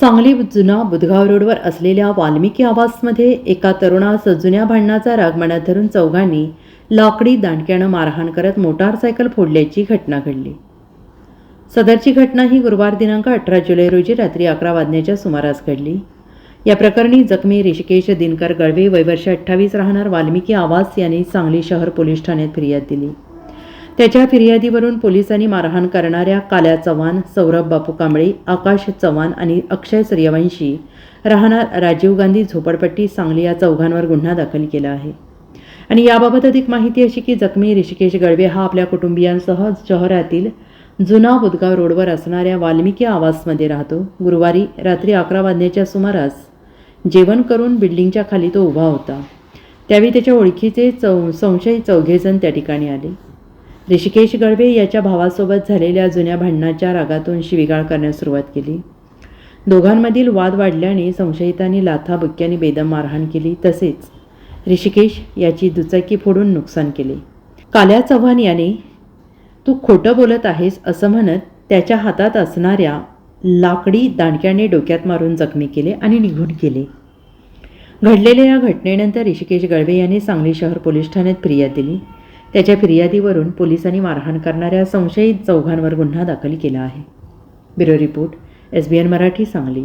सांगली जुना बुधगाव रोडवर असलेल्या वाल्मिकी आवासमध्ये एका तरुणास जुन्या भांडणाचा राग मनात धरून चौघांनी लाकडी दांडक्यानं मारहाण करत मोटारसायकल फोडल्याची घटना घडली. सदरची घटना ही गुरुवार दिनांक अठरा जुलै रोजी रात्री अकरा वाजण्याच्या सुमारास घडली. या प्रकरणी जखमी ऋषिकेश दिनकर गळवे वयवर्ष अठ्ठावीस राहणार वाल्मिकी आवास यांनी सांगली शहर पोलीस ठाण्यात फिर्याद दिली. त्याच्या फिर्यादीवरून पोलिसांनी मारहाण करणाऱ्या काल्या चव्हाण सौरभ बापू कांबळे आकाश चव्हाण आणि अक्षय सूर्यवंशी राहणार राजीव गांधी झोपडपट्टी सांगली या चौघांवर गुन्हा दाखल केला आहे. आणि याबाबत अधिक माहिती अशी की जखमी ऋषिकेश गळवे हा आपल्या कुटुंबियांसह शहरातील जुना बुदगाव रोडवर असणाऱ्या वाल्मिकी आवासमध्ये राहतो. गुरुवारी रात्री अकरा वाजण्याच्या सुमारास जेवण करून बिल्डिंगच्या खाली तो उभा होता. त्यावेळी त्याच्या ओळखीचे चौ संशयी चौघेजण त्या ठिकाणी आले. ऋषिकेश गळवे याच्या भावासोबत झालेल्या जुन्या भांडणाच्या रागातून शिवीगाळ करण्यास सुरुवात केली. दोघांमधील वाद वाढल्याने संशयितांनी लाथा बुक्क्याने बेदम मारहाण केली. तसेच ऋषिकेश याची दुचाकी फोडून नुकसान केले. काल्या चव्हाण याने तू खोटं बोलत आहेस असं म्हणत त्याच्या हातात असणाऱ्या लाकडी दांडक्याने डोक्यात मारून जखमी केले आणि निघून गेले. घडलेल्या या घटनेनंतर ऋषिकेश गळवे यांनी सांगली शहर पोलीस ठाण्यात फिर्याद दिली. त्याच्या फिर्यादीवरून पोलिसांनी मारहाण करणाऱ्या संशयित चौघांवर गुन्हा दाखल केला आहे. Bureau report S B N Marathi Sangli.